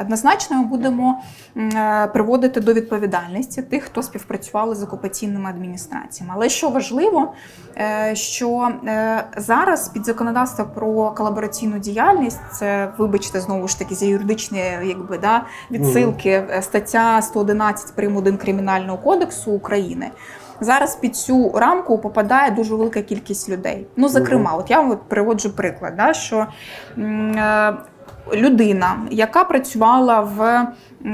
Однозначно ми будемо е, приводити до відповідальності тих, хто співпрацювали з окупаційними адміністраціями. Але що важливо, е, що е, зараз під законодавство про колабораційну діяльність, це вибачте знову ж таки за юридичні якби да відсилки, стаття 111 прим. 1 кримінального кодексу України. Зараз під цю рамку попадає дуже велика кількість людей. Ну, зокрема, от я вам приводжу приклад, да, що людина, яка працювала в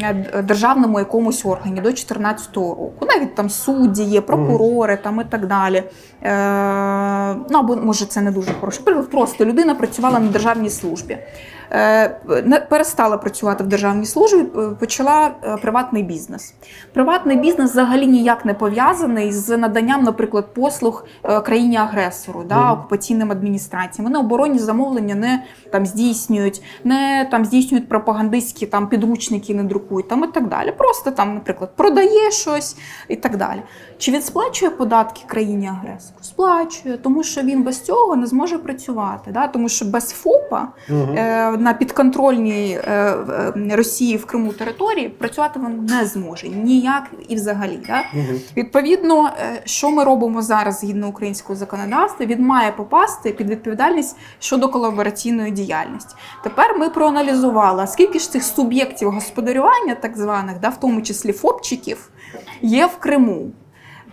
е, державному якомусь органі до 2014 року, навіть там судді є, прокурори там і так далі. Е, ну або може це не дуже хороший приклад. Просто людина працювала на державній службі. Е, не- перестала працювати в державній службі, е, почала приватний бізнес. Приватний бізнес взагалі ніяк не пов'язаний з наданням, наприклад, послуг країні-агресору, да, окупаційним адміністраціям. Вони оборонні замовлення не там здійснюють, не там здійснюють пропагандистські там підручники, не друкують там і так далі. Просто там, наприклад, продає щось і так далі. Чи він сплачує податки країні-агресору? Сплачує, тому що він без цього не зможе працювати. Да? Тому що без ФОПа Мгм. е, на підконтрольній е, е, Росії в Криму території працювати він не зможе ніяк і взагалі. Да? Мгм. Відповідно, е, що ми робимо зараз згідно українського законодавства, він має попасти під відповідальність щодо колабораційної діяльності. Тепер ми проаналізували, а скільки ж цих суб'єктів господарювання, так званих, да, в тому числі ФОПчиків, є в Криму.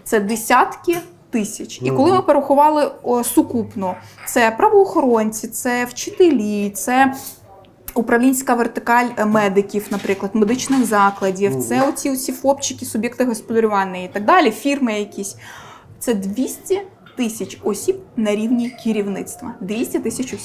Це десятки тисяч. І коли ми порахували о, сукупно, це правоохоронці, це вчителі, це. Управлінська вертикаль е, медиків, наприклад, медичних закладів, це оці, оці ФОПчики, суб'єкти господарювання і так далі, фірми якісь. Це 200 тисяч осіб на рівні керівництва. 200 тисяч осіб.